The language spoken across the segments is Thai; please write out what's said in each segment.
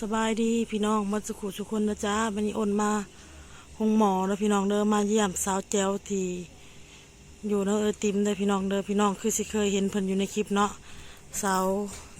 สบายดีพี่น้องมาสุขุสุคนนะจ๊ะวันนี้โอนมาห้องหมอแล้วพี่น้องเดินมาเยี่ยมสาวแจวทีอยู่เนอะเออติมเด้อพี่น้องเด้อพี่น้องคือสิเคยเห็นเพิ่นอยู่ในคลิปเนาะสาว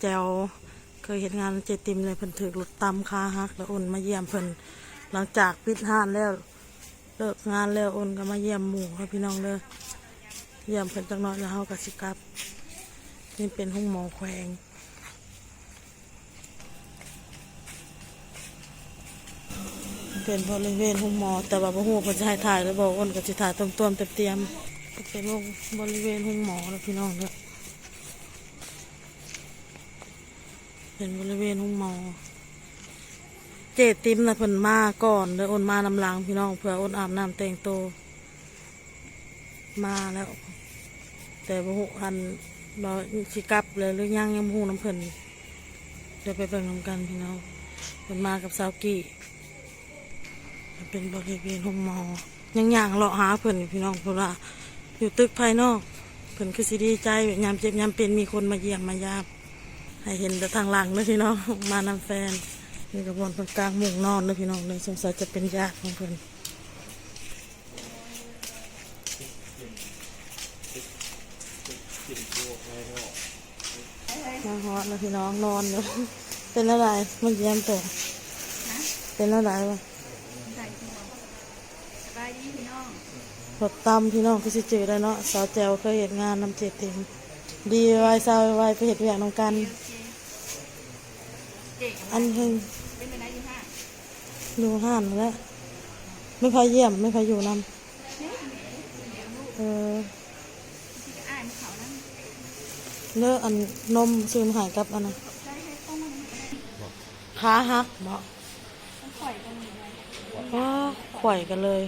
แจวเคยเห็นงานเจติมเลยเพิ่นถือรถตำคาฮักแล้วโอนมาเยี่ยมเพิ่นหลังจากปิดห้านแล้วเลิกงานแล้วโอนก็มาเยี่ยมหมู่แล้วพี่น้องเด้อเยี่ยมเพิ่นจักหน่อยแล้วเฮาก็สิกลับนี่เป็นห้องหมอแขวง เป็นบริเวณห้องหมอ แต่ว่าบ่ฮู้เพิ่นจะให้ถ่ายหรือบ่อ้นก็สิถ่ายต้มๆเตรียมๆเป็นบริเวณห้องหมอแล้วพี่น้องเด้อเป็นบริเวณห้องหมอ เจติมนะเพิ่นมาก่อนเด้ออ้นมานำหลังพี่น้องเพื่ออ้นอาบน้ำแต่งตัวมาแล้ว แต่บ่ฮู้อันบ่สิกลับเลยหรือยังยังบ่ฮู้น้ำเพิ่นเดี๋ยวไปเบิ่งนำกันพี่น้องเพิ่นมากับสาวกี้ เป็นบริเวณห้องมอยังย่างเลาะหาเพิ่นอยู่พี่น้องเพราะว่าอยู่ตึกภายนอกเพิ่นคือสิดีใจยามเจ็บยามเป็นมีคนมาเยี่ยมมายามให้เห็นแต่ทางหลังเนะพี่น้องมานำแฟนนี่กระบวนกลางมุงนอนเนะพี่น้องเลยสงสัยจะเป็นญาติของเพิ่นมาฮอดแล้วพี่น้องนอนอยู่เป็นอะไรมันเยี่ยมแต่เป็นอะไรวะ ใส่หัวสบายดีพี่น้อง รถตำพี่น้องก็สิเจอได้เนาะสาวแจวเคยเห็นงานนำเจ็ดเต็มดีไว้สาวไว้ไปเห็ดเวียกน้องกัน อันเพิ่งดูห้านแล้วไม่พาเยี่ยมไม่พาอยู่นำเออเลิกอันนมซื้อมาใหายกับอันนั้นได้ให้ต้องมันขาหักเนาะต้องปล่อยตรงนี้ไว้ว้าข่อยกันเลย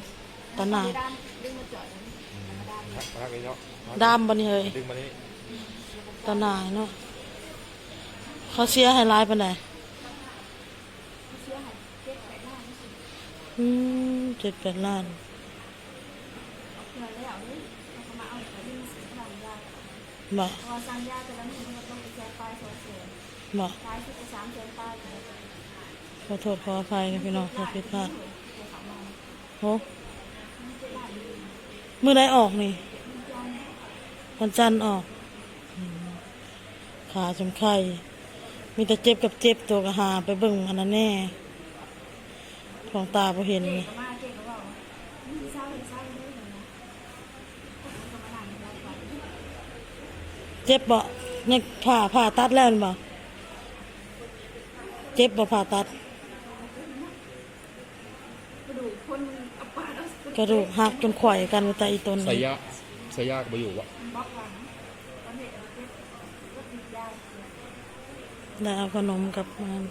ตาหนา ด้านดึงมาจอดเลยธรรมดาพักพักเลยเนาะดามบันนี้เฮ้ยดึงมานี่ตาหนาเนาะเขาเสียให้ร้ายปานไหนเชื่อหันเก็บไปได้ไม่สิอืมเจ็ดแปดล้าน เงินแล้วนี่เขามาเอาไปที่สินค้ายาบ่ พอสั่งยาแต่ละนี่มันต้องไปแชร์ปลายสองแสนบ่ ปลายสิบสามแสนปลายเลยขอโทษขออภัยนะพี่น้องขอผิดพลาดโห มือไหนออกนี่วันจันทร์ออก ขาจมไข่มีแต่เจ็บกับเจ็บตัวกระหาไปเบิ่งอันนั้นแน่ของตาพอเห็นเก่งก็บอกนี่เศร้าเห็นเจ็บบ่เนี่ยผ่าผ่าตัดแล้วบ่เจ็บบ่ผ่าตัด กระดูกคนเอาปาดเอา กระดูกหักจนข่อยกันไปแต่อีตนใส่นี่ยาใส่ยากไปอยู่วะบล็อกหลังตอนเด็กเราเจ็บก็ติดยาได้เอาขนมกับมัน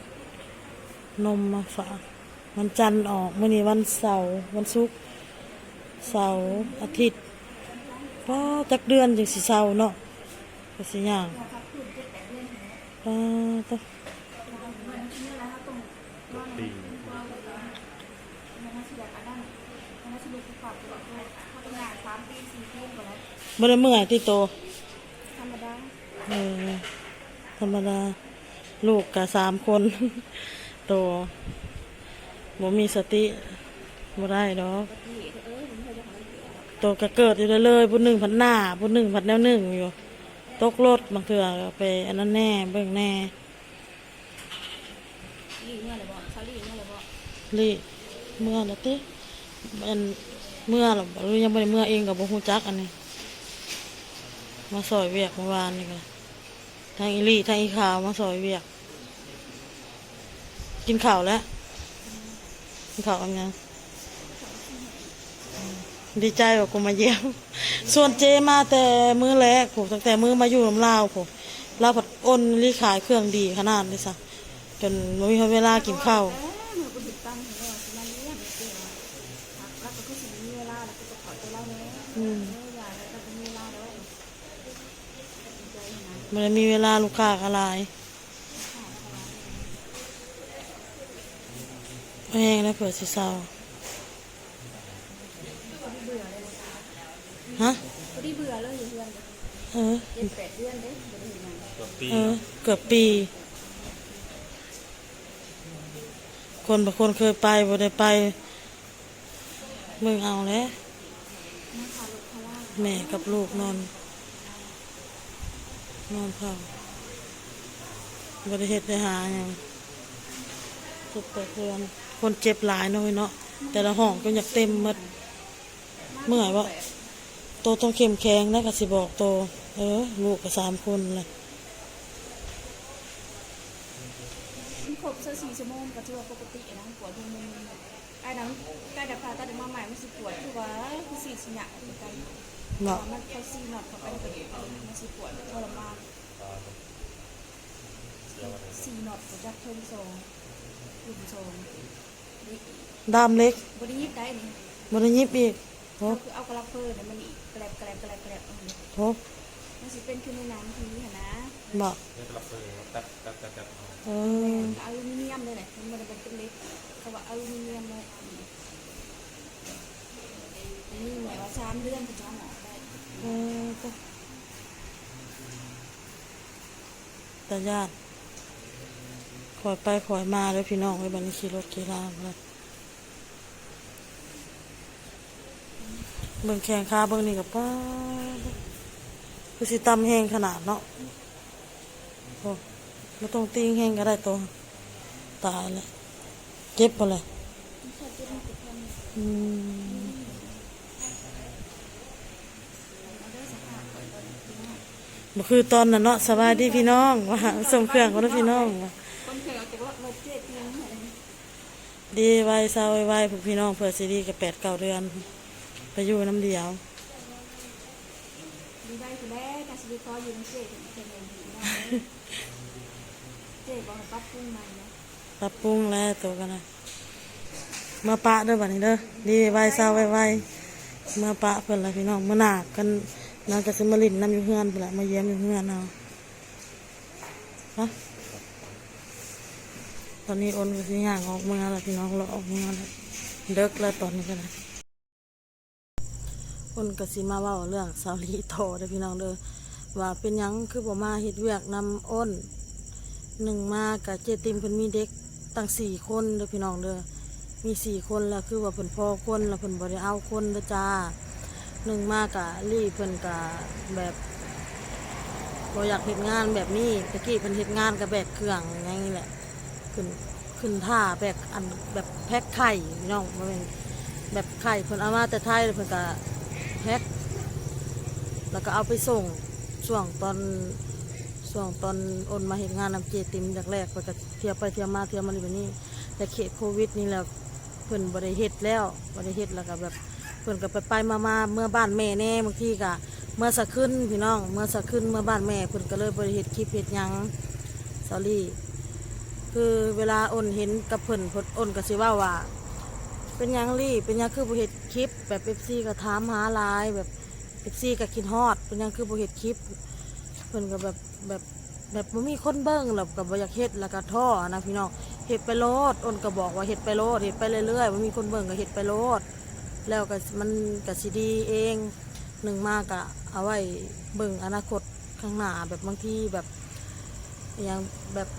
นมมาฝากวันจันทร์ออกมื้อนี้วันเสาร์วันศุกร์เสาร์อาทิตย์ก็จักเดือนจังสิเสาร์เนาะก็สิย่างป้าตะ ตี มันน่าเสียกันนั่นมันน่าจะดูปรับตัวด้วยเขาทำงานสามปีสี่ปีหมดแล้ว บ่ได้เมื่อยที่โต ธรรมดาเออธรรมดา ลูกกับสามคน โตบ่มีสติบ่ได้ดอกโตก็เกิดอยู่เลยเลยผู้หนึ่งพันหน้าผู้หนึ่งพันแนวหนึ่งอยู่ ตกรถบางเถื่อก็ไปอันนั้นแน่เบิ่งแน่ลีเมื่อไรบ่เขาลีเมื่อไรบ่ลิเมื่อแล้วติอันเมื่อหรอบ่หรือยังบ่ได้เมื่อเองก็บ่ฮู้จักอันนี้ มาซอยเวียกเมื่อวานนี่ก็ทางอีลี่ทางอีขาวมาซอยเวียก กินข้าวแล้ว กินข้าวกันยังดีใจว่ากูมาเยี่ยม ส่วนเจมาแต่มือแรกผมตั้งแต่มือมาอยู่ลำลาวผมลาวผัดอ้นรีขายเครื่องดีขนาดนี้ซะจนไม่มีเวลากินข้าวเออหนูก็ติดตั้งเหรอจะม มันมีเวลาลูกค้าอะไรแห้งแล้วเผื่อสิเศร้าฮะพอดีเบื่อเลยอยู่เพื่อนเออเจ็ดแปดเดือนเด้บ่ได้อยู่นานตัวตีเออเกือบปี คนบางคนเคยไปบ่ได้ไปมึงเอาแล้วมาพารถพาล่าแม่กับลูกนอน นอนเผาบริเหตุได้หาอย่างทุกเพื่อนคนเจ็บหลายเน้อยเนาะแต่ละห้องก็อยากเต็มหมดเมื่อไหร่วะโตต้องเข้มแข็งนะก็สิบอกโต เออลูกก็สามคนเลยมันครบเสื้อสี่ชั่วโมงก็ถือว่าปกตินะปวดหัวมันไอ้นั้นใกล้จะพาตัดมาใหม่มันสิปวดคือว่าคือสี่สิหยะเหมือนกันเนาะมันเขาซีนอดเขาไปในกระดูกมันสิปวดทรมาน ซีนอดกับยักษ์เทิงโซงกลุ่มโซงดามเล็กบริยิบได้นี่บริยิบอีกโหก็คือเอากระลับเพิ่นมันอีกแกลบแกลบแกลบแกลบอันนี้โหมันสิเป็นคือในหนังทีนี้นะบอกนี่กลับเลยตัดตัดตัดตัดเอออลูมิเนียมเลยแหละมันมันเป็นเล็กเขาว่าอลูมิเนียมเลยนี่หมายว่าสามเดือนถึงจะหมอได้เออก็แต่ญาติค อยไปคอยมาเลยพี่น้องไว้บันขี่รถขี่ลางเลยเบิ่งแข่งขาเบิ่งนี่กับป้าคือสิตำแห้งขนาดเนาะโอ้ไม่ต้องติ้งแห้งก็ได้ตัวตายเลยเจ็บปเลยอืมเอาได้สักพักก่อนตอนนี้บ่คือตอนนั้นเนาะสบายดีพี่น้องว่าส่งเครื่องก็ได้พี่น้องว่าแต่ว่าเราเจ็บเพียงอะไร ดีไว้เศร้าไว้พวกพี่น้องเพื่อสิดีกับแปดเก้าเดือนไปอยู่น้ำเดียว ดีได้คือแรกการชีวิตเขาอยู่นเจ็บเป็นอย่างดีนะเจ็บบอกให้ปรับปรุงใหม่นะปรับปรุงแล้วตัวกันนะมาปะเด้อบัดนี้เด้อดีไว้เศร้าไว้ไว้มาปะเพิ่อนละพี่น้องมาหนักกันนางก็สิมาลินน้ำอยู่เฮือนเพิ่นมาเยี่ยมอยู่เฮือนเอาฮะ ตอนนี้โอนก็สิย่างออกมืองแล้วพี่น้องเราออกเมืองแล้วเลิกแล้วตอนนี้ก็นะโอนก็สิมาเว้าเรื่องสาวลีโทเด้อพี่น้องเด้อว่าเป็นหยังคือบ่มาเฮ็ดเวียกนำอ้นหนึ่งมากับเจติมเพิ่นมีเด็กตั้งสี่คนเด้อพี่น้องเด้อมีสี่คนแล้วคือว่าเพิ่นพ่อคนแล้วเพิ่นบ่ได้เอาคนเด้อจ้าหนึ่งมากะลี่เพิ่นกะแบบบ่อยากเฮ็ดงานแบบนี้ตะกี้เพิ่นเฮ็ดงานกับแบกเครื่องอย่างนี้แหละ ขึ้นขึ้นท่าแบกอันแบบแพ็คไข่พี่น้องบ่แม่นแบบไข่เพิ่นเอามาแต่ไทยแล้วเพิ่นก็แพ็คแล้วก็เอาไปส่งช่วงตอนช่วงตอนโอนมาเห็นงานนำเจติมแรกๆก็จะเที่ยวไปเที่ยวมาเที่ยวมาแบบนี้แต่เขตโควิดนี่แหล้วเพิ่นบริเฮ็ดแล้วบริเฮ็ดแล้วก็แบบเพิ่นก็ไปไปมามาเมื่อบ้านแม่แน่บางทีก็เมื่อสะขึ้นพี่น้อง เมื่อสะขึ้นเมื่อบ้านแม่เพิ่นก็เลยบริเฮ็ดคลิปเฮ็ดยังสอรี่ คือเวลาโอนเห็นกับเพิ่นพิ่นโอนก็สิว่าว่า เป็นยังลี่เป็นยังคือบ่เฮ็ดคลิป แบบเอฟซีก็ถามหาลายแบบเอฟซีก็คิดฮอด เป็นยังคือบ่เฮ็ดคลิปเพิ่นก็แบบแบบแบบบ่มีคนเบิ่งแล้วก็บ่อยากเฮ็ดแล้วก็ท้อนะพี่น้องเฮ็ดไปโลดอ้นก็บอกว่าเฮ็ดไปโลดเฮ็ดไปเรื่อยๆบ่มีคนเบิ่งก็เฮ็ดไปโลด แล้วก็มันก็สิดีเองหนึ่งมากก็เอาไว้เบิ่งอนาคตข้างหน้าแบบบางทีแบบอย่างแบบ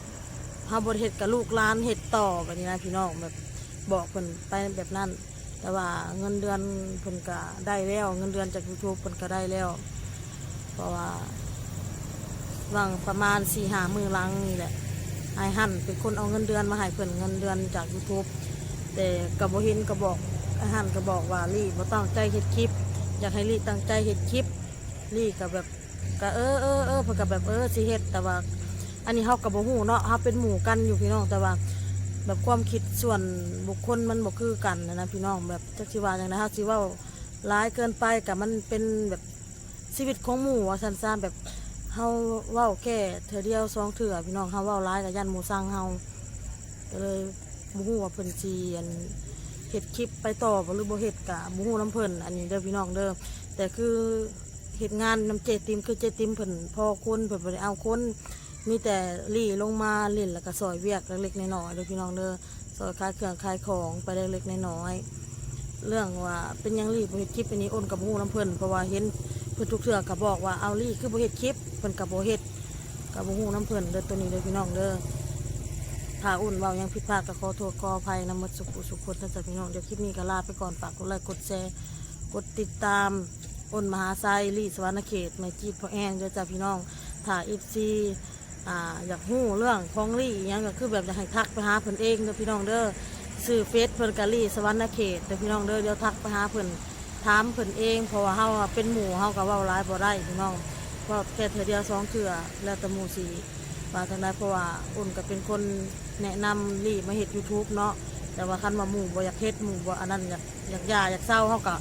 เฮาบ่เฮ็ดกับลูกหลานเฮ็ดต่อแบบนี้นะพี่น้องแบบบอกเพิ่นไปแบบนั้น แต่ว่าเงินเดือนเพิ่นก็ได้แล้ว เงินเดือนจาก YouTube เพิ่นก็ได้แล้ว เพราะว่าวังประมาณสี่หามือลังนี่แหละไอ้หันเป็นคนเอาเงินเดือนมาให้เพิ่นเงินเดือนจาก YouTube แต่กับโบห็นก็บอกไอ้หันก็บอกว่าลี่บ่ต้องใจเฮ็ดคลิป อยากให้ลี่ตั้งใจเฮ็ดคลิปลี่ก็แบบก็เออเออเออเพิ่นก็แบบเออสิเฮ็ดแต่ว่า อันนี้เฮาก็บ่ฮู้เนาะเฮาเป็นหมู่กันอยู่พี่น้องแต่ว่า แบบความคิดส่วนบุคคลมันบ่คือกันนะนะพี่น้องแบบจักสิว่าจังได๋เฮาสิเว้าร้ายเกินไปก็มันเป็นแบบชีวิตของหมู่ว่าซั่นๆแบบเฮาเว้าแค่เถื่อเดียวสองเถื่อพี่น้องเฮาเว้าร้ายกับยันหมูสั่งเฮาก็เลยบ่ฮู้ว่าเพิ่นสิอันเฮ็ดคลิปไปต่อหรือบ่เฮ็ดกะบ่ฮู้นํเพิ่นอันนี้เด้อพี่น้องเด้อแต่คือเฮ็ดงานน้ำเจติมคือเจติมเพิ่นพอคนเพิ่นได้เอาคน มีแต่ลี่ลงมาเล่นแล้วก็ซอยเวียกเล็กๆน้อยๆเด้อพี่น้องเด้อซอยขายเครื่องขายของไปเล็กๆน้อยๆเรื่องว่าเป็นยังลี่บ่เฮ็ดคลิปอันนี้อ้นกับบ่ฮู้นํเพิ่นเพราะว่าเห็นเพิ่นทุกเทื่อก็บอกว่าเอาลี่คือบ่เฮ็ดคลิปเพิ่นก็บ่เฮ็ดก็บ่ฮู้น้ำเพิ่นเด้อตัวนี้เด้อพี่น้องเด้อถ้าอุ่นเบายังผิดพลาดก็ขอโทษขออภัยนำหมดสุขุสุขคนนะจ๊ะพี่น้องเดี๋ยวคลิปนี้ก็ลาไปก่อนฝากกดไลค์กดแชร์กดติดตามอ้นมหาไซรีสวรรณเขตไม่จีบพ่อแอนเดี๋ยวจ้ะพี่น้องถ้าอีซี อ่าอยากหู้เรื่องของลี่อิหยังก็คือแบบอยากให้ทักไปหาเพิ่นเองเด้อพี่น้องเด้อซื้อเฟซเพิ่นกะลี่สวรรณเขตเด้อพี่น้องเด้อเดี๋ยวทักไปหาเพิ่นถามเพิ่นเองเพราะว่าเฮาเป็นหมู่เฮาก็เว้าหลายบ่ได้พี่น้องเว่าแค่เทื่อเดียวสองเทื่อแล้วแต่หมู่สิว่าจังไดเพราะว่าอุ่นก็เป็นคนแนะนำลี่มาเฮ็ด YouTube เนาะแต่ว่าคันว่าหมู่บ่อยากเฮ็ดหมู่บ่อันนั้นอยากอยากยาอยากเศร้าเฮาก็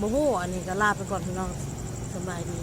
บ่ฮู้อันนี้ก็ลาไปก่อนพี่น้องสำบายดี